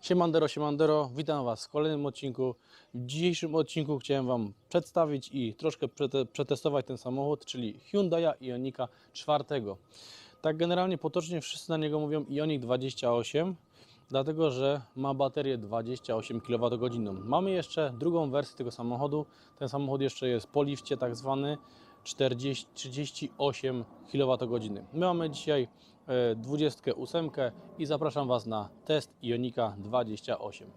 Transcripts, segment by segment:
Siemandero, siemandero, witam Was w kolejnym odcinku. W dzisiejszym odcinku chciałem Wam przedstawić i troszkę przete- przetestować ten samochód, czyli Hyundai Ionika 4. Tak generalnie potocznie wszyscy na niego mówią Ioniq 28, dlatego że ma baterię 28 kWh. Mamy jeszcze drugą wersję tego samochodu. Ten samochód jeszcze jest po lifcie tak zwany 40, 38 kWh. My mamy dzisiaj 28 i zapraszam Was na test Ionika 28.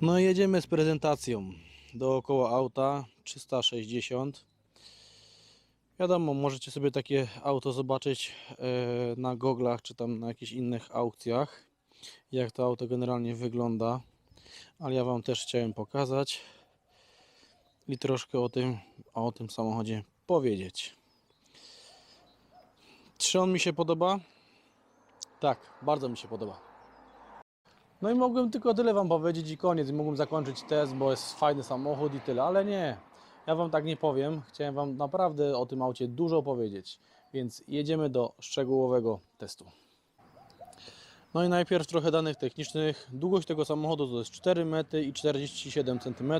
No i jedziemy z prezentacją dookoła auta 360. Wiadomo, możecie sobie takie auto zobaczyć e, na goglach czy tam na jakichś innych aukcjach, jak to auto generalnie wygląda, ale ja Wam też chciałem pokazać i troszkę o tym, o tym samochodzie powiedzieć. Czy on mi się podoba? Tak, bardzo mi się podoba. No i mogłem tylko tyle Wam powiedzieć i koniec. I mogłem zakończyć test, bo jest fajny samochód i tyle, ale nie. Ja Wam tak nie powiem. Chciałem Wam naprawdę o tym aucie dużo powiedzieć. Więc jedziemy do szczegółowego testu. No i najpierw trochę danych technicznych. Długość tego samochodu to jest 4 metry i 47 cm.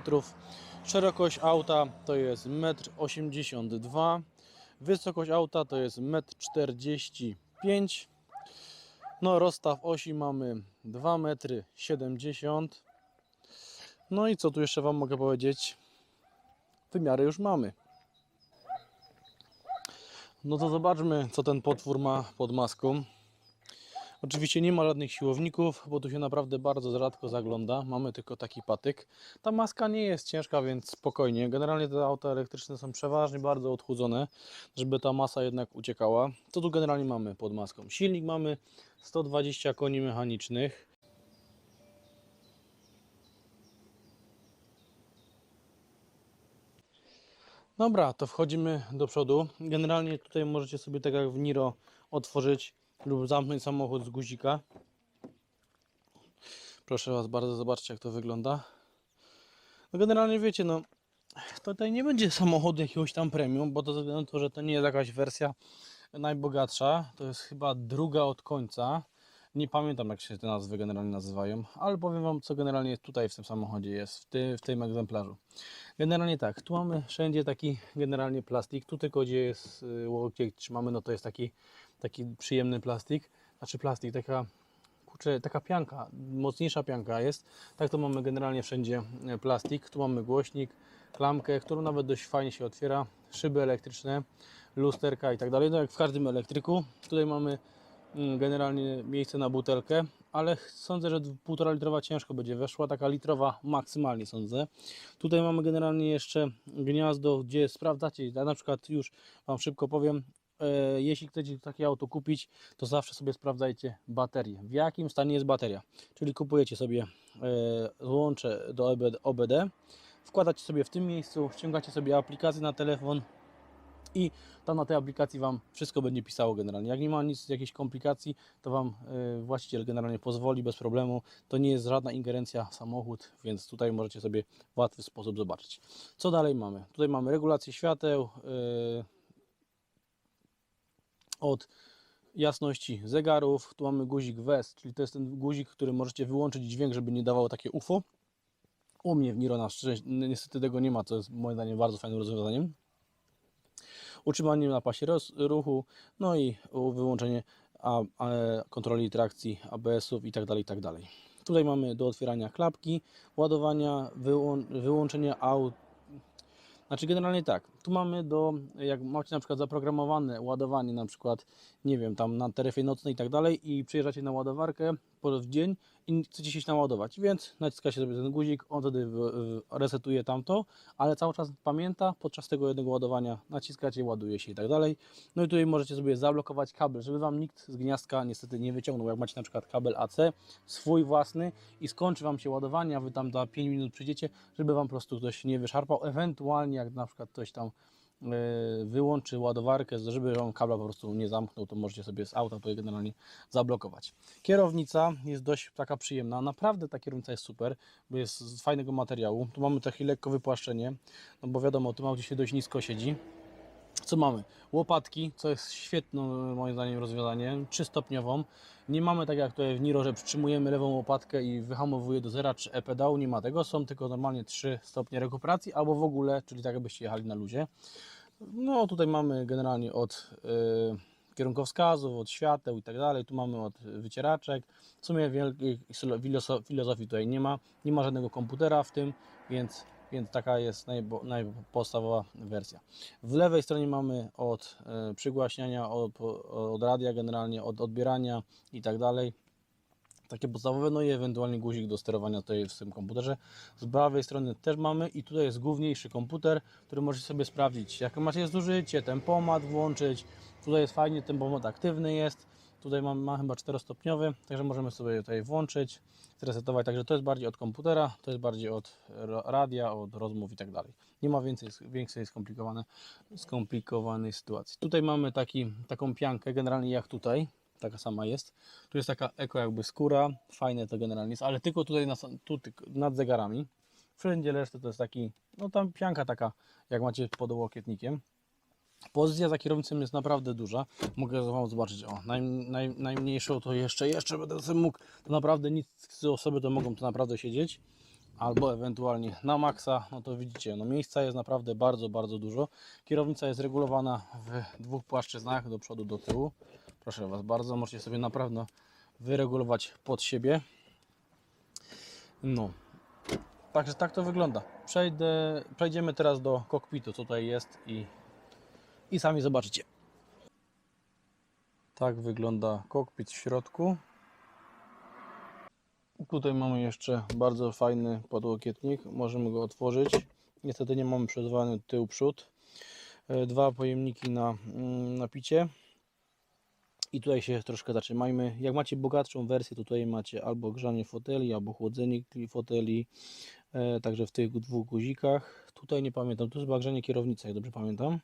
Szerokość auta to jest 1,82 m. Wysokość auta to jest 1,45 m. No rozstaw osi mamy 2,70 m. No i co tu jeszcze Wam mogę powiedzieć? Wymiary już mamy. No to zobaczmy, co ten potwór ma pod maską. Oczywiście nie ma żadnych siłowników, bo tu się naprawdę bardzo rzadko zagląda. Mamy tylko taki patyk. Ta maska nie jest ciężka, więc spokojnie. Generalnie te auta elektryczne są przeważnie bardzo odchudzone, żeby ta masa jednak uciekała. Co tu generalnie mamy pod maską? Silnik mamy 120 koni mechanicznych. Dobra, to wchodzimy do przodu. Generalnie tutaj możecie sobie tak jak w Niro otworzyć lub zamknąć samochód z guzika. Proszę Was bardzo, zobaczcie jak to wygląda. No generalnie wiecie, no tutaj nie będzie samochodu jakiegoś tam premium, bo to ze względu na to, że to nie jest jakaś wersja najbogatsza. To jest chyba druga od końca. Nie pamiętam jak się te nazwy generalnie nazywają, ale powiem Wam co generalnie tutaj w tym samochodzie jest, w, ty, w tym egzemplarzu. Generalnie tak, tu mamy wszędzie taki generalnie plastik, tu tylko gdzie jest y, łokieć trzymamy, no to jest taki, taki przyjemny plastik, znaczy plastik, taka kurczę, taka pianka, mocniejsza pianka jest. Tak to mamy generalnie wszędzie e, plastik. Tu mamy głośnik, klamkę, którą nawet dość fajnie się otwiera, szyby elektryczne, lusterka i tak dalej. No jak w każdym elektryku. Tutaj mamy mm, generalnie miejsce na butelkę, ale sądzę, że 1,5 litrowa ciężko będzie weszła, taka litrowa maksymalnie sądzę. Tutaj mamy generalnie jeszcze gniazdo, gdzie sprawdzacie, na przykład już Wam szybko powiem, jeśli chcecie takie auto kupić, to zawsze sobie sprawdzajcie baterię. W jakim stanie jest bateria. Czyli kupujecie sobie e, złącze do OBD, wkładacie sobie w tym miejscu, ściągacie sobie aplikację na telefon i tam na tej aplikacji Wam wszystko będzie pisało generalnie. Jak nie ma nic, jakichś komplikacji, to Wam e, właściciel generalnie pozwoli bez problemu. To nie jest żadna ingerencja w samochód, więc tutaj możecie sobie w łatwy sposób zobaczyć. Co dalej mamy? Tutaj mamy regulację świateł, e, od jasności zegarów. Tu mamy guzik WES, czyli to jest ten guzik, który możecie wyłączyć dźwięk, żeby nie dawało takie UFO. U mnie w Niro na szczęście niestety tego nie ma, co jest moim zdaniem bardzo fajnym rozwiązaniem. Utrzymanie na pasie ruchu, no i wyłączenie a, a, kontroli trakcji ABS-ów tak tak dalej. Tutaj mamy do otwierania klapki, ładowania, wyłą, wyłączenia aut, znaczy generalnie tak, tu mamy do, jak macie na przykład zaprogramowane ładowanie na przykład, nie wiem, tam na taryfie nocnej i tak dalej i przyjeżdżacie na ładowarkę po- w dzień i chcecie się naładować, więc naciskacie sobie ten guzik, on wtedy w- w- resetuje tamto, ale cały czas pamięta, podczas tego jednego ładowania naciskacie, ładuje się i tak dalej. No i tutaj możecie sobie zablokować kabel, żeby Wam nikt z gniazdka niestety nie wyciągnął, jak macie na przykład kabel AC, swój własny i skończy Wam się ładowanie, a Wy tam za 5 minut przyjdziecie, żeby Wam po prostu ktoś nie wyszarpał, ewentualnie jak na przykład ktoś tam wyłączy ładowarkę, żeby Wam kabla po prostu nie zamknął, to możecie sobie z auta to generalnie zablokować. Kierownica jest dość taka przyjemna, naprawdę ta kierownica jest super, bo jest z fajnego materiału. Tu mamy takie lekko wypłaszczenie, no bo wiadomo, tu aucie się dość nisko siedzi. Co mamy? Łopatki, co jest świetną moim zdaniem rozwiązaniem, trzystopniową. Nie mamy tak jak tutaj w Niro, że przytrzymujemy lewą łopatkę i wyhamowuje do zera, czy e-pedału, nie ma tego. Są tylko normalnie 3 stopnie rekuperacji, albo w ogóle, czyli tak jakbyście jechali na luzie. No tutaj mamy generalnie od y, kierunkowskazów, od świateł i tak dalej. Tu mamy od wycieraczek. W sumie filoso- filozofii tutaj nie ma. Nie ma żadnego komputera w tym, więc, więc taka jest najpodstawowa wersja. W lewej stronie mamy od e, przygłaśniania, od, od radia generalnie, od odbierania i tak dalej. Takie podstawowe, no i ewentualnie guzik do sterowania tutaj w tym komputerze. Z prawej strony też mamy i tutaj jest główniejszy komputer, który możecie sobie sprawdzić, jakie macie zużycie, tempomat włączyć. Tutaj jest fajnie, tempomat aktywny jest. Tutaj ma, ma chyba 4-stopniowy, także możemy sobie tutaj włączyć, zresetować. Także to jest bardziej od komputera, to jest bardziej od radia, od rozmów i tak dalej. Nie ma więcej, większej skomplikowane, skomplikowanej sytuacji. Tutaj mamy taki, taką piankę, generalnie jak tutaj, taka sama jest. Tu jest taka eko jakby skóra, fajne to generalnie jest, ale tylko tutaj nas, tu, nad zegarami. Wszędzie resztę to jest taki, no tam pianka taka, jak macie pod łokietnikiem. Pozycja za kierownicą jest naprawdę duża. Mogę Wam zobaczyć, o, naj, naj, najmniejszą to jeszcze, jeszcze będę sobie mógł, to naprawdę nic z osoby to mogą to naprawdę siedzieć. Albo ewentualnie na maksa, no to widzicie, no miejsca jest naprawdę bardzo, bardzo dużo. Kierownica jest regulowana w dwóch płaszczyznach, do przodu, do tyłu. Proszę Was bardzo, możecie sobie naprawdę wyregulować pod siebie. No, także tak to wygląda. Przejdę, przejdziemy teraz do kokpitu, co tutaj jest i, i sami zobaczycie. Tak wygląda kokpit w środku. Tutaj mamy jeszcze bardzo fajny podłokietnik. Możemy go otworzyć. Niestety nie mamy przodowany tył przód. E, Dwa pojemniki na mm, napicie. I tutaj się troszkę zatrzymajmy. Jak macie bogatszą wersję, tutaj macie albo grzanie foteli, albo chłodzenie foteli. E, także w tych dwóch guzikach. Tutaj nie pamiętam, tu jest chyba grzanie kierownicy, jak dobrze pamiętam.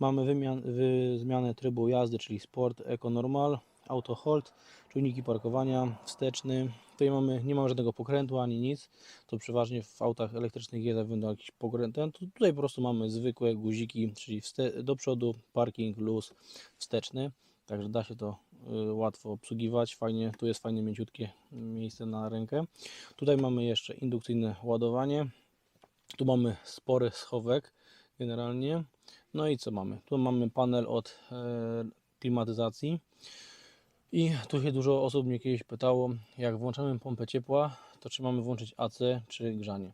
Mamy wymian, wy, zmianę trybu jazdy, czyli Sport, Eco Normal, Auto Hold, czujniki parkowania, wsteczny. Tutaj mamy, nie mamy żadnego pokrętu ani nic. To przeważnie w autach elektrycznych jest ewentualnie jakiś pokręt. Tu- Tutaj po prostu mamy zwykłe guziki, czyli do przodu, parking, luz, wsteczny. Także da się to y, łatwo obsługiwać. Fajnie, tu jest fajne, mięciutkie miejsce na rękę. Tutaj mamy jeszcze indukcyjne ładowanie. Tu mamy spory schowek generalnie. No i co mamy? Tu mamy panel od e, klimatyzacji. I tu się dużo osób mnie kiedyś pytało, jak włączamy pompę ciepła, to czy mamy włączyć AC czy grzanie.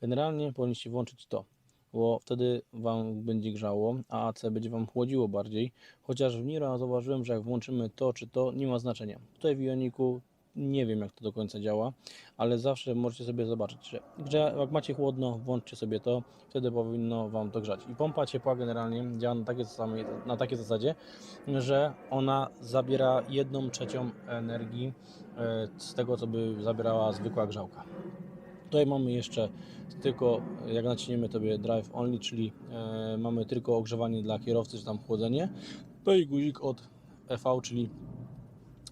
Generalnie powinniście włączyć to, bo wtedy Wam będzie grzało, a AC będzie Wam chłodziło bardziej. Chociaż w Niro zauważyłem, że jak włączymy to czy to, nie ma znaczenia. Tutaj w Ioniku nie wiem jak to do końca działa, ale zawsze możecie sobie zobaczyć, że jak macie chłodno, włączcie sobie to, wtedy powinno Wam to grzać. I pompa ciepła generalnie działa na takiej, samej, na takiej zasadzie, że ona zabiera jedną trzecią energii e, z tego, co by zabierała zwykła grzałka. Tutaj mamy jeszcze tylko, jak naciśniemy sobie drive only, czyli e, mamy tylko ogrzewanie dla kierowcy, czy tam chłodzenie. No i guzik od EV, czyli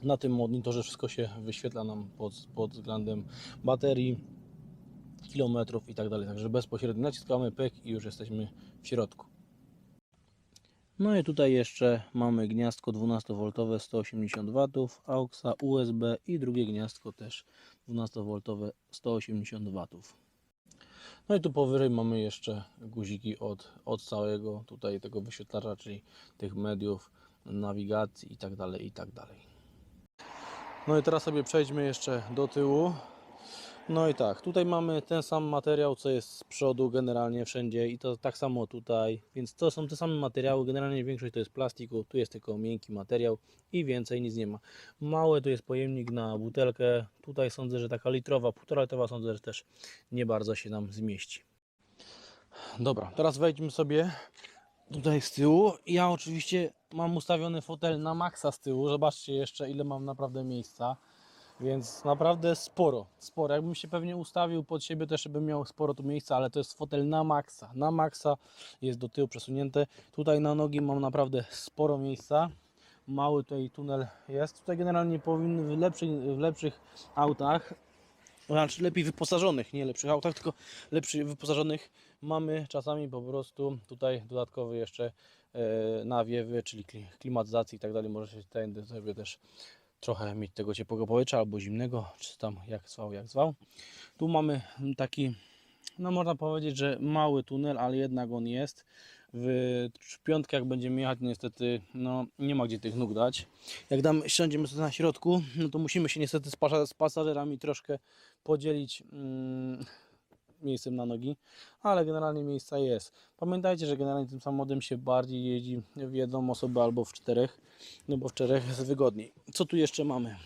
na tym monitorze wszystko się wyświetla nam pod, pod względem baterii, kilometrów i tak dalej. Także bezpośrednio naciskamy pyk i już jesteśmy w środku. No i tutaj jeszcze mamy gniazdko 12V 180 W, AUXa, USB i drugie gniazdko też 12V 180 W. No i tu powyżej mamy jeszcze guziki od, od całego tutaj tego wyświetlacza, czyli tych mediów, nawigacji i tak dalej, i tak dalej. No i teraz sobie przejdźmy jeszcze do tyłu. No i tak, tutaj mamy ten sam materiał, co jest z przodu generalnie wszędzie i to tak samo tutaj, więc to są te same materiały, generalnie większość to jest plastiku, tu jest tylko miękki materiał i więcej nic nie ma. Mały tu jest pojemnik na butelkę, tutaj sądzę, że taka litrowa, półtora litrowa sądzę, że też nie bardzo się nam zmieści. Dobra, teraz wejdźmy sobie tutaj z tyłu. Ja oczywiście mam ustawiony fotel na maksa z tyłu, zobaczcie jeszcze ile mam naprawdę miejsca. Więc naprawdę sporo, sporo. Jakbym się pewnie ustawił pod siebie, też bym miał sporo tu miejsca, ale to jest fotel na maksa. Na maksa jest do tyłu przesunięte. Tutaj na nogi mam naprawdę sporo miejsca. Mały tutaj tunel jest. Tutaj generalnie powinny w, lepszych, w lepszych autach, znaczy lepiej wyposażonych, nie lepszych autach, tylko lepszych wyposażonych mamy czasami po prostu tutaj dodatkowy jeszcze e, nawiewy, czyli kli- klimatyzacji i tak dalej. Możecie tędy sobie też trochę mieć tego ciepłego powietrza albo zimnego, czy tam jak zwał, jak zwał. Tu mamy taki, no można powiedzieć, że mały tunel, ale jednak on jest. W jak będziemy jechać, niestety no, nie ma gdzie tych nóg dać. Jak dam, siądziemy sobie na środku, no to musimy się niestety z, pasażerami troszkę podzielić mm, miejscem na nogi, ale generalnie miejsca jest. Pamiętajcie, że generalnie tym samochodem się bardziej jeździ w jedną osobę albo w czterech, no bo w czterech jest wygodniej. Co tu jeszcze mamy?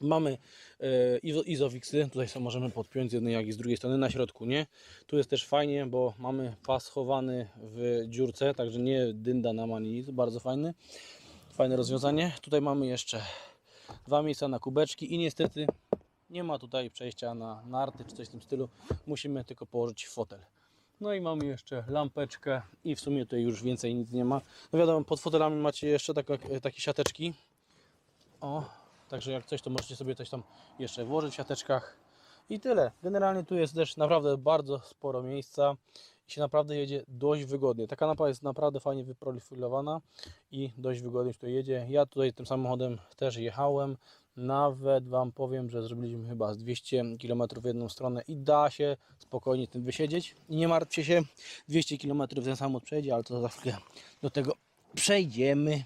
Mamy e, tutaj sobie możemy podpiąć z jednej jak i z drugiej strony na środku, nie? Tu jest też fajnie, bo mamy pas chowany w dziurce, także nie dynda nam ani nic, bardzo fajny. Fajne rozwiązanie. Tutaj mamy jeszcze dwa miejsca na kubeczki i niestety nie ma tutaj przejścia na narty czy coś w tym stylu. Musimy tylko położyć fotel. No i mamy jeszcze lampeczkę i w sumie tutaj już więcej nic nie ma. No wiadomo, pod fotelami macie jeszcze takie, takie siateczki. O, także jak coś to możecie sobie coś tam jeszcze włożyć w siateczkach. I tyle. Generalnie tu jest też naprawdę bardzo sporo miejsca i się naprawdę jedzie dość wygodnie. Ta kanapa jest naprawdę fajnie wyprofilowana i dość wygodnie się tu jedzie. Ja tutaj tym samochodem też jechałem. Nawet Wam powiem, że zrobiliśmy chyba z 200 km w jedną stronę i da się spokojnie tym wysiedzieć. Nie martwcie się, 200 km ten samochód przejdzie, ale to za chwilę do tego przejdziemy.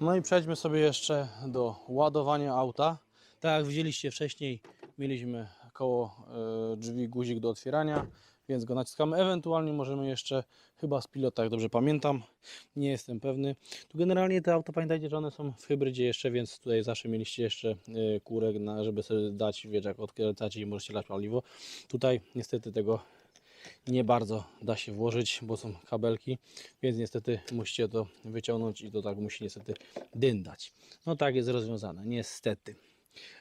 No i przejdźmy sobie jeszcze do ładowania auta. Tak jak widzieliście wcześniej, mieliśmy koło e, drzwi guzik do otwierania, więc go naciskamy. Ewentualnie możemy jeszcze, chyba z pilota, jak dobrze pamiętam, nie jestem pewny. Tu generalnie te auta, pamiętajcie, że one są w hybrydzie jeszcze, więc tutaj zawsze mieliście jeszcze e, kurek, na, żeby sobie dać, wiecie, jak odkręcacie i możecie lać paliwo. Tutaj niestety tego nie bardzo da się włożyć, bo są kabelki, więc niestety musicie to wyciągnąć i to tak musi niestety dyndać. No tak jest rozwiązane, niestety.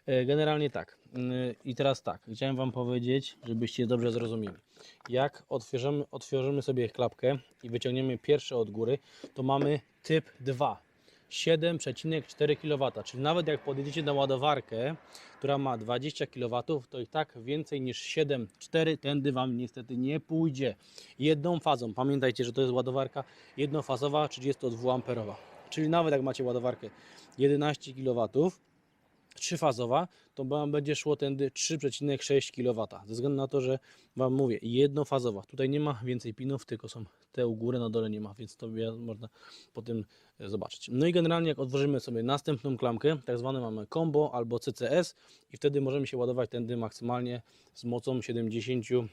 E, Generalnie tak. Yy, I teraz tak, chciałem Wam powiedzieć, żebyście dobrze zrozumieli. Jak otworzymy, otworzymy sobie klapkę i wyciągniemy pierwsze od góry, to mamy typ 2. 7,4 kW, czyli nawet jak podjedziecie na ładowarkę, która ma 20 kW, to i tak więcej niż 7,4 tędy Wam niestety nie pójdzie. Jedną fazą, pamiętajcie, że to jest ładowarka jednofazowa 32 amperowa. Czyli nawet jak macie ładowarkę 11 kW, trzyfazowa, to Wam będzie szło tędy 3,6 kW. Ze względu na to, że Wam mówię, jednofazowa. Tutaj nie ma więcej pinów, tylko są te u góry, na dole nie ma, więc to można po tym e, zobaczyć. No i generalnie jak otworzymy sobie następną klamkę, tak zwane mamy combo albo CCS i wtedy możemy się ładować tędy maksymalnie z mocą 74-6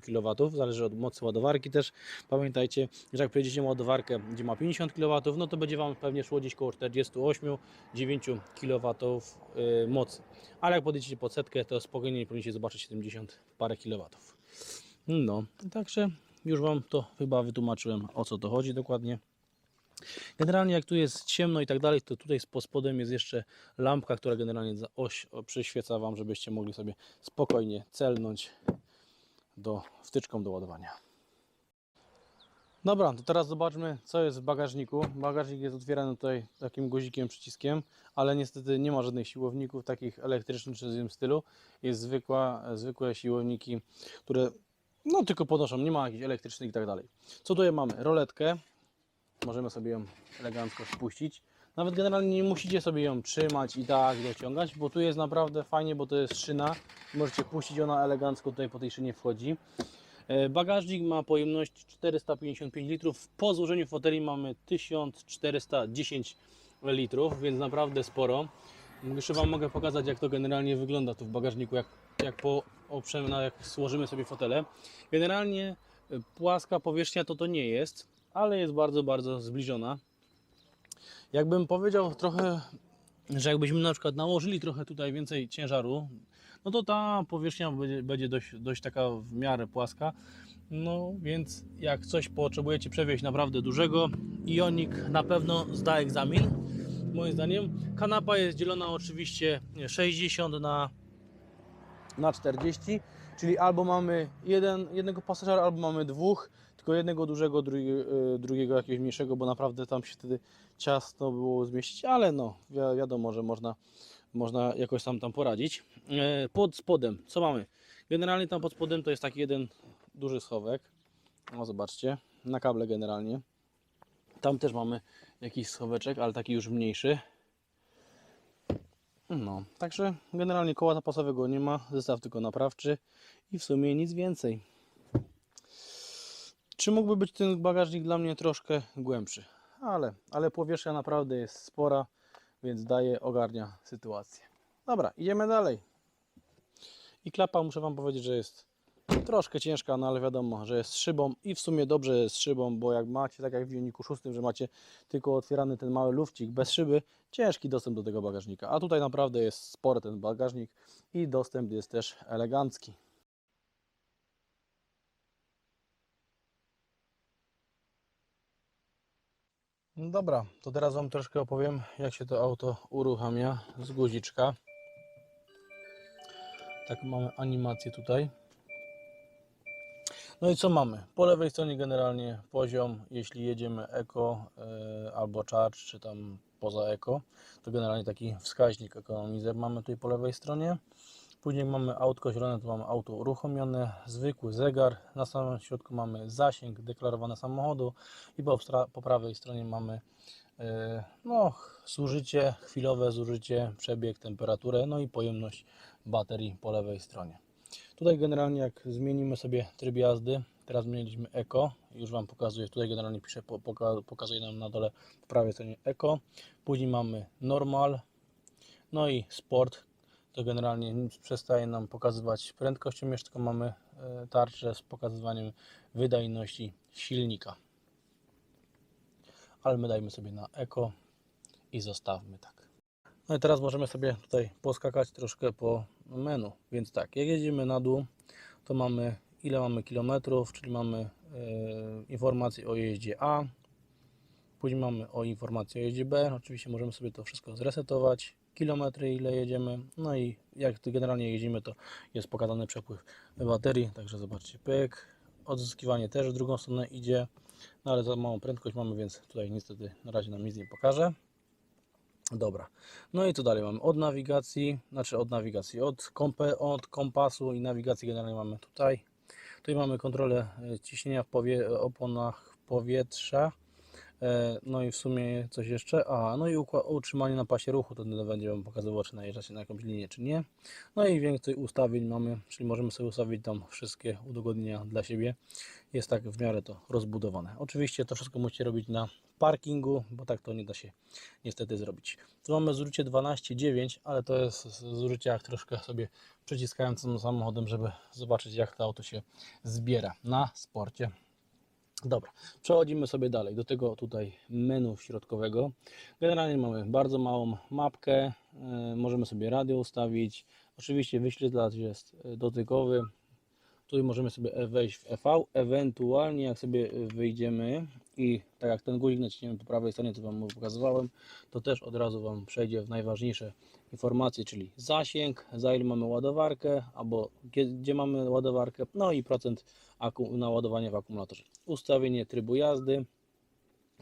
kW, zależy od mocy ładowarki też. Pamiętajcie, że jak pojedziecie ładowarkę, gdzie ma 50 kW, no to będzie Wam pewnie szło gdzieś koło 48-9 kW y, mocy. Ale jak podjedziecie pod setkę, to spokojnie powinniście zobaczyć 70 parę kilowatów. No, także już Wam to chyba wytłumaczyłem o co to chodzi dokładnie. Generalnie jak tu jest ciemno i tak dalej, to tutaj pod spodem jest jeszcze lampka, która generalnie oś przyświeca Wam, żebyście mogli sobie spokojnie celnąć do wtyczką do ładowania. Dobra, to teraz zobaczmy co jest w bagażniku. Bagażnik jest otwierany tutaj takim guzikiem, przyciskiem, ale niestety nie ma żadnych siłowników takich elektrycznych czy w tym stylu. Jest zwykła, zwykłe siłowniki, które no tylko podnoszą, nie ma jakichś elektrycznych i tak dalej. Co tutaj mamy? Roletkę. Możemy sobie ją elegancko spuścić. Nawet generalnie nie musicie sobie ją trzymać i tak dociągać, bo tu jest naprawdę fajnie, bo to jest szyna. Możecie puścić, ona elegancko tutaj po tej szynie wchodzi. E, Bagażnik ma pojemność 455 litrów. Po złożeniu foteli mamy 1410 litrów, więc naprawdę sporo. Jeszcze Wam mogę pokazać, jak to generalnie wygląda tu w bagażniku, jak, jak po oprzemy, jak złożymy sobie fotele. Generalnie e, płaska powierzchnia to to nie jest, ale jest bardzo, bardzo zbliżona. Jakbym powiedział trochę, że jakbyśmy na przykład nałożyli trochę tutaj więcej ciężaru, no to ta powierzchnia będzie, będzie dość, dość taka w miarę płaska. No więc jak coś potrzebujecie przewieźć naprawdę dużego, Ionik na pewno zda egzamin. Moim zdaniem kanapa jest dzielona oczywiście 60 na, na 40, czyli albo mamy jeden, jednego pasażera, albo mamy dwóch, tylko jednego dużego, drugi, y, drugiego jakiegoś mniejszego, bo naprawdę tam się wtedy ciasno było zmieścić, ale no wi- wiadomo, że można, można jakoś tam tam poradzić. E, Pod spodem, co mamy? Generalnie tam pod spodem to jest taki jeden duży schowek. O, zobaczcie, na kable generalnie. Tam też mamy jakiś schoweczek, ale taki już mniejszy. No, także generalnie koła zapasowego nie ma, zestaw tylko naprawczy i w sumie nic więcej. Czy mógłby być ten bagażnik dla mnie troszkę głębszy? Ale, ale powierzchnia naprawdę jest spora, więc daje, ogarnia sytuację. Dobra, idziemy dalej. I klapa muszę Wam powiedzieć, że jest troszkę ciężka, no ale wiadomo, że jest szybą i w sumie dobrze jest szybą, bo jak macie, tak jak w Uniku 6, że macie tylko otwierany ten mały lufcik bez szyby, ciężki dostęp do tego bagażnika. A tutaj naprawdę jest spory ten bagażnik i dostęp jest też elegancki. No Dobra, to teraz Wam troszkę opowiem, jak się to auto uruchamia z guziczka. Tak mamy animację tutaj. No i co mamy? Po lewej stronie generalnie poziom, jeśli jedziemy Eco e, albo Charge, czy tam poza Eco, to generalnie taki wskaźnik ekonomizer mamy tutaj po lewej stronie. Później mamy autko zielone, to mamy auto uruchomione, zwykły zegar, na samym środku mamy zasięg deklarowany samochodu i po, po prawej stronie mamy e, no, zużycie, chwilowe zużycie, przebieg, temperaturę, no i pojemność baterii po lewej stronie. Tutaj generalnie jak zmienimy sobie tryb jazdy, teraz mieliśmy Eco, już Wam pokazuję, tutaj generalnie poka- pokazuje nam na dole po prawej stronie Eco, później mamy Normal, no i Sport, to generalnie przestaje nam pokazywać prędkością, jeszcze tylko mamy e, tarczę z pokazywaniem wydajności silnika. Ale my dajmy sobie na Eco i zostawmy tak. No i teraz możemy sobie tutaj poskakać troszkę po menu. Więc tak, jak jedziemy na dół, to mamy ile mamy kilometrów, czyli mamy informację o jeździe A, później mamy o informacji o jeździe B. Oczywiście możemy sobie to wszystko zresetować, kilometry ile jedziemy, no i jak tu generalnie jeździmy, to jest pokazany przepływ baterii, także zobaczcie, pyk. Odzyskiwanie też w drugą stronę idzie, no ale za małą prędkość mamy, więc tutaj niestety na razie nam nic nie pokaże. Dobra, no i co dalej mamy? Od nawigacji, znaczy od nawigacji, od, kompe, od kompasu i nawigacji generalnie mamy tutaj. Tutaj mamy kontrolę e, ciśnienia w powie, oponach powietrza. E, No i w sumie coś jeszcze. A, no i utrzymanie na pasie ruchu, to będzie Wam pokazywało, czy najeżdżacie na jakąś linię, czy nie. No i więcej ustawień mamy, czyli możemy sobie ustawić tam wszystkie udogodnienia dla siebie. Jest tak w miarę to rozbudowane. Oczywiście to wszystko musicie robić na parkingu, bo tak to nie da się niestety zrobić. Tu mamy zużycie 12,9, ale to jest zużycie jak troszkę sobie przyciskając samochodem, żeby zobaczyć jak to auto się zbiera na sporcie. Dobra, przechodzimy sobie dalej do tego tutaj menu środkowego. Generalnie mamy bardzo małą mapkę, e, możemy sobie radio ustawić. Oczywiście wyświetlacz jest e, dotykowy. Tutaj możemy sobie e- wejść w EV, ewentualnie jak sobie wyjdziemy i tak jak ten guzik naciśniemy po prawej stronie, co Wam pokazywałem, to też od razu Wam przejdzie w najważniejsze informacje, czyli zasięg, za ile mamy ładowarkę, albo gdzie, gdzie mamy ładowarkę, no i procent naładowania w akumulatorze. Ustawienie trybu jazdy,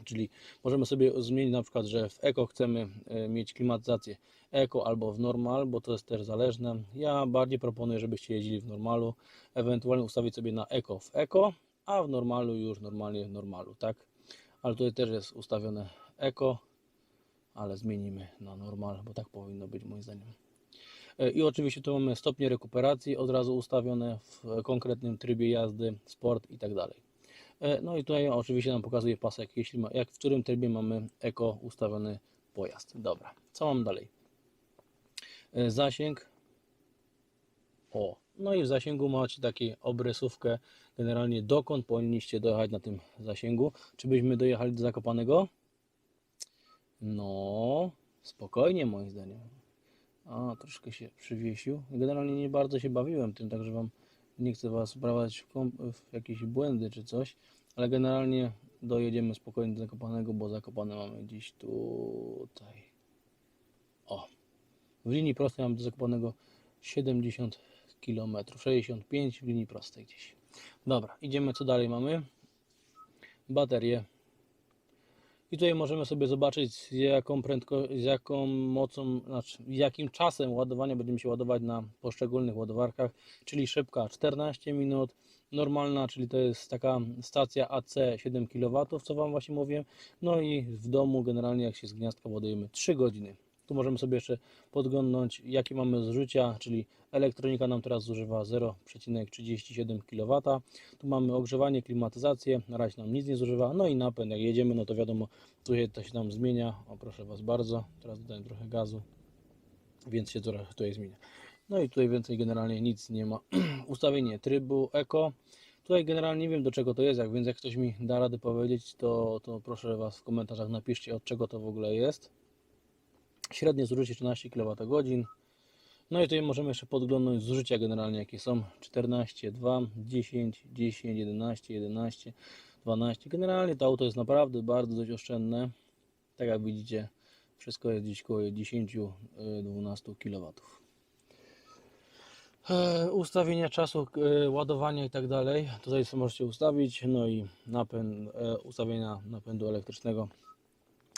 czyli możemy sobie zmienić na przykład, że w Eco chcemy e, mieć klimatyzację Eco albo w Normal, bo to jest też zależne. Ja bardziej proponuję, żebyście jeździli w Normalu, ewentualnie ustawić sobie na Eco w Eco, a w Normalu już normalnie w Normalu, tak? Ale tutaj też jest ustawione Eco, ale zmienimy na Normal, bo tak powinno być moim zdaniem. E, I oczywiście tu mamy stopnie rekuperacji od razu ustawione w konkretnym trybie jazdy, sport i tak dalej. E, No i tutaj oczywiście nam pokazuje pasek, jeśli ma, jak w którym trybie mamy eko ustawiony pojazd. Dobra, co mam dalej? E, Zasięg. O, no i w zasięgu macie taką obrysówkę generalnie dokąd powinniście dojechać na tym zasięgu. Czy byśmy dojechali do Zakopanego? No, spokojnie moim zdaniem. A, troszkę się przywiesił. Generalnie nie bardzo się bawiłem tym, także Wam nie chcę Was wprowadzać w, w jakieś błędy czy coś, ale generalnie dojedziemy spokojnie do Zakopanego, bo Zakopane mamy gdzieś tutaj. O, w linii prostej mamy do Zakopanego 70 km, 65 w linii prostej gdzieś. Dobra, idziemy co dalej mamy. Baterie. I tutaj możemy sobie zobaczyć z jaką prędko, z jaką mocą, znaczy jakim czasem ładowania będziemy się ładować na poszczególnych ładowarkach, czyli szybka 14 minut, normalna, czyli to jest taka stacja AC 7 kW, co Wam właśnie mówiłem. No i w domu generalnie jak się z gniazdka ładujemy 3 godziny. Tu możemy sobie jeszcze podglądnąć jakie mamy zużycia, czyli elektronika nam teraz zużywa 0,37 kW. Tu mamy ogrzewanie, klimatyzację, na razie nam nic nie zużywa. No i napęd, jak jedziemy, no to wiadomo, tu to się nam zmienia. O proszę Was bardzo, teraz dodaję trochę gazu, więc się trochę tutaj zmienia. No i tutaj więcej generalnie nic nie ma. Ustawienie trybu Eco. Tutaj generalnie nie wiem do czego to jest, jak więc jak ktoś mi da radę powiedzieć, to, to proszę Was w komentarzach napiszcie od czego to w ogóle jest. Średnie zużycie 13 kWh. No i tutaj możemy jeszcze podglądnąć zużycia generalnie jakie są 14, 2, 10, 10, 11, 11, 12. Generalnie to auto jest naprawdę bardzo dość oszczędne. Tak jak widzicie, wszystko jest gdzieś około 10-12 kW. Ustawienia czasu e, ładowania i tak dalej. Tutaj sobie możecie ustawić. No i napęd, e, ustawienia napędu elektrycznego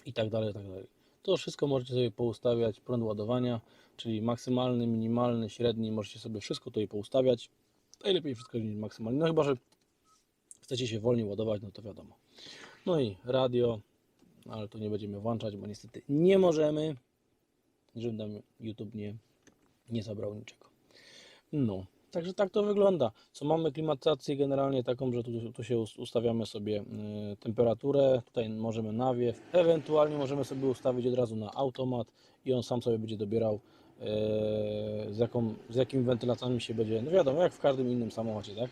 i tak dalej, i tak dalej. To wszystko możecie sobie poustawiać. Prąd ładowania, czyli maksymalny, minimalny, średni. Możecie sobie wszystko tutaj poustawiać. Najlepiej wszystko maksymalnie. No chyba, że chcecie się wolniej ładować, no to wiadomo. No i radio, ale tu nie będziemy włączać, bo niestety nie możemy, żeby nam YouTube nie, nie zabrał niczego. No, także tak to wygląda. Co mamy klimatyzację generalnie taką, że tu, tu się us- ustawiamy sobie y, temperaturę, tutaj możemy nawiew, ewentualnie możemy sobie ustawić od razu na automat i on sam sobie będzie dobierał y, z, jaką, z wentylacjami się będzie, no wiadomo, jak w każdym innym samochodzie, tak?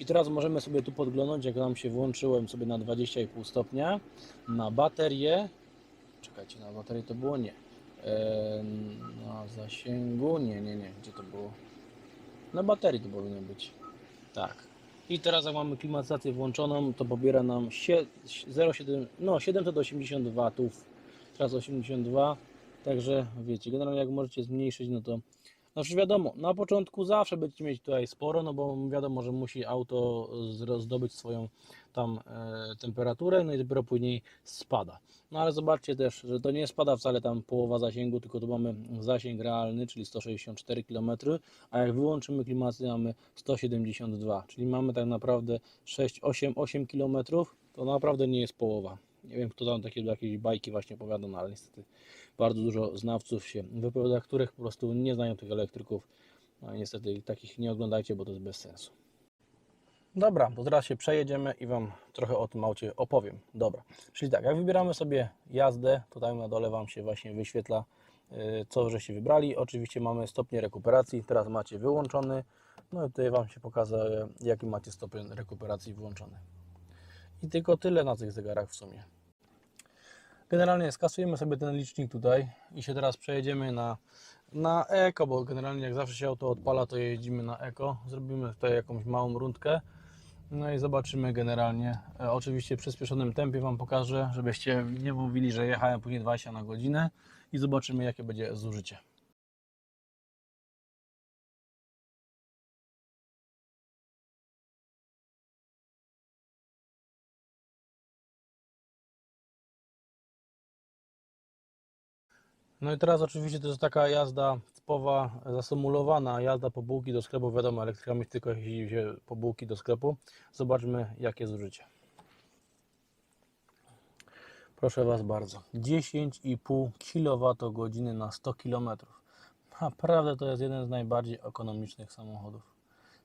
I teraz możemy sobie tu podglądać, jak nam się włączyłem sobie na 20,5 stopnia, na baterię, czekajcie, na baterię to było nie, E, na zasięgu, nie, nie, nie, gdzie to było? Na baterii to powinno być. Tak. I teraz jak mamy klimatyzację włączoną, to pobiera nam sie- 0,7, no 780 watów. Teraz 82. Także wiecie, generalnie jak możecie zmniejszyć, no to znaczy wiadomo, na początku zawsze będziecie mieć tutaj sporo, no bo wiadomo, że musi auto zdobyć swoją tam e, temperaturę, no i dopiero później spada. No ale zobaczcie też, że to nie spada wcale tam połowa zasięgu, tylko tu mamy zasięg realny, czyli 164 km, a jak wyłączymy klimatyzację mamy 172, czyli mamy tak naprawdę 6, 8, 8 km, to naprawdę nie jest połowa. Nie wiem, kto tam takie jakieś bajki właśnie opowiada, no ale niestety bardzo dużo znawców się wypowiada, których po prostu nie znają tych elektryków. No niestety takich nie oglądajcie, bo to jest bez sensu. Dobra, to teraz się przejedziemy i Wam trochę o tym aucie opowiem. Dobra, czyli tak, jak wybieramy sobie jazdę, tutaj na dole Wam się właśnie wyświetla, y, co żeście wybrali. Oczywiście mamy stopnie rekuperacji, teraz macie wyłączony. No i tutaj Wam się pokazuje, jaki macie stopień rekuperacji włączony. I tylko tyle na tych zegarach w sumie. Generalnie skasujemy sobie ten licznik tutaj i się teraz przejedziemy na, na eko, bo generalnie jak zawsze się auto odpala, to jeździmy na eko. Zrobimy tutaj jakąś małą rundkę. No i zobaczymy generalnie. E, oczywiście w przyspieszonym tempie Wam pokażę, żebyście nie mówili, że jechałem później 20 na godzinę i zobaczymy jakie będzie zużycie. No i teraz oczywiście to jest taka jazda typowa, zasymulowana jazda po bułki do sklepu. Wiadomo, elektrykami tylko jeździ się po bułki do sklepu. Zobaczmy jakie zużycie. Proszę Was bardzo. 10,5 kWh na 100 km. Naprawdę to jest jeden z najbardziej ekonomicznych samochodów.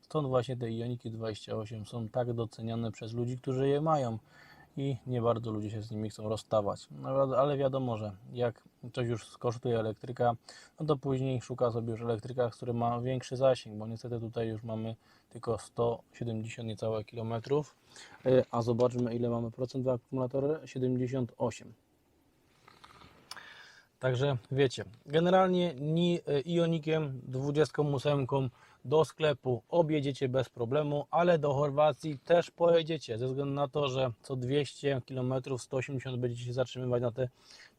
Stąd właśnie te Ioniki 28 są tak doceniane przez ludzi, którzy je mają i nie bardzo ludzie się z nimi chcą rozstawać. No, ale wiadomo, że jak coś już kosztuje elektryka, no to później szuka sobie już elektryka, który ma większy zasięg, bo niestety tutaj już mamy tylko 170 niecałe kilometrów, Y, a zobaczmy ile mamy procent w akumulatorze, 78. Także wiecie, generalnie ni y, Ionikiem 28 do sklepu objedziecie bez problemu, ale do Chorwacji też pojedziecie, ze względu na to, że co 200 km 180 będziecie się zatrzymywać na te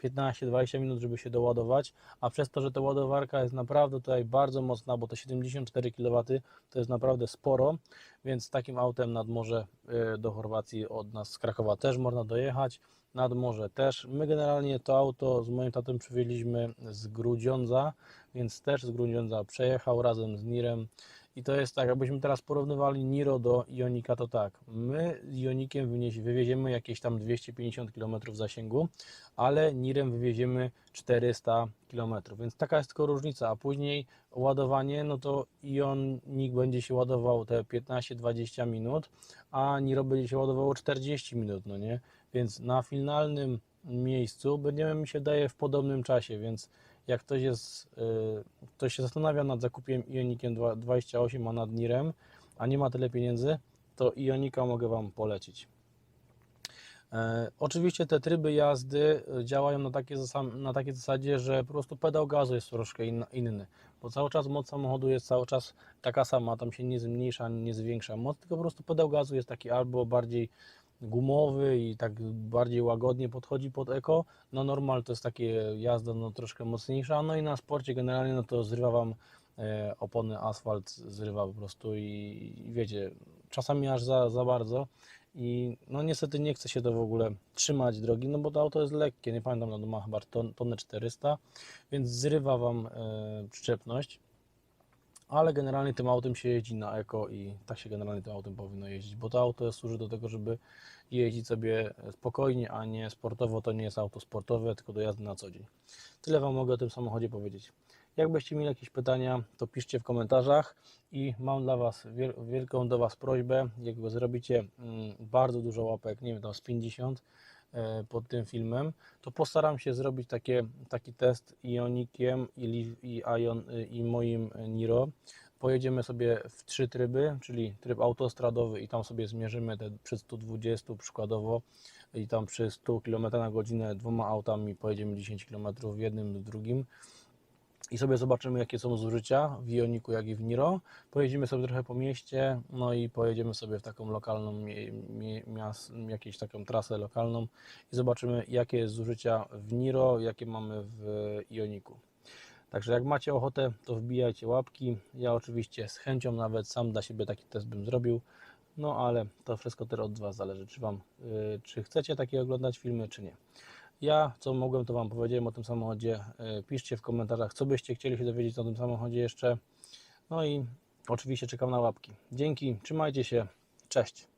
15-20 minut, żeby się doładować, a przez to, że ta ładowarka jest naprawdę tutaj bardzo mocna, bo te 74 kW to jest naprawdę sporo, więc takim autem nad morze y, do Chorwacji od nas z Krakowa też można dojechać nad morze też. My generalnie to auto z moim tatem przywieźliśmy z Grudziądza, więc też z Grudziądza przejechał razem z Nirem I to jest tak, jakbyśmy teraz porównywali Niro do Ionika, to tak, my z Ionikiem wywieziemy jakieś tam 250 km zasięgu, ale Nirem wywieziemy 400 km, więc taka jest tylko różnica, a później ładowanie, no to Ionik będzie się ładował te 15-20 minut, a Niro będzie się ładowało 40 minut, no nie? Więc na finalnym miejscu będziemy, mi się daje, w podobnym czasie, więc jak ktoś jest, y, ktoś się zastanawia nad zakupiem Ionikiem 2 28, a nad Nirem, a nie ma tyle pieniędzy, to Ionika mogę Wam polecić. E, Oczywiście te tryby jazdy działają na zasam- na takiej zasadzie, że po prostu pedał gazu jest troszkę inny, bo cały czas moc samochodu jest cały czas taka sama, tam się nie zmniejsza, nie zwiększa moc, tylko po prostu pedał gazu jest taki albo bardziej gumowy i tak bardziej łagodnie podchodzi pod eko, no normal to jest takie jazda no troszkę mocniejsza, no i na sporcie generalnie no to zrywa Wam e, opony, asfalt zrywa po prostu i, i wiecie, czasami aż za, za bardzo i no niestety nie chce się to w ogóle trzymać drogi, no bo to auto jest lekkie, nie pamiętam, no to ma chyba ton, tonę 400, więc zrywa Wam e, przyczepność, ale generalnie tym autem się jeździ na eko i tak się generalnie tym autem powinno jeździć, bo to auto służy do tego, żeby jeździć sobie spokojnie, a nie sportowo, to nie jest auto sportowe, tylko do jazdy na co dzień. Tyle Wam mogę o tym samochodzie powiedzieć. Jakbyście mieli jakieś pytania, to piszcie w komentarzach i mam dla Was wiel- wielką do Was prośbę, jak zrobicie mm, bardzo dużo łapek, nie wiem, tam z 50 e, pod tym filmem, to postaram się zrobić takie, taki test Ionikiem i, i, Ion, y, i moim Niro. Pojedziemy sobie w trzy tryby, czyli tryb autostradowy i tam sobie zmierzymy te przy 120 przykładowo i tam przy 100 km na godzinę dwoma autami pojedziemy 10 km w jednym, w drugim i sobie zobaczymy, jakie są zużycia w Ioniku, jak i w Niro. Pojedziemy sobie trochę po mieście, no i pojedziemy sobie w taką lokalną, jakąś taką trasę lokalną i zobaczymy, jakie jest zużycia w Niro, jakie mamy w Ioniku. Także jak macie ochotę, to wbijajcie łapki. Ja oczywiście z chęcią nawet sam dla siebie taki test bym zrobił. No ale to wszystko też od Was zależy, czy Wam, y, czy chcecie takie oglądać filmy, czy nie. Ja, co mogłem, to Wam powiedziałem o tym samochodzie. Y, Piszcie w komentarzach, co byście chcieli się dowiedzieć o tym samochodzie jeszcze. No i oczywiście czekam na łapki. Dzięki, trzymajcie się, cześć.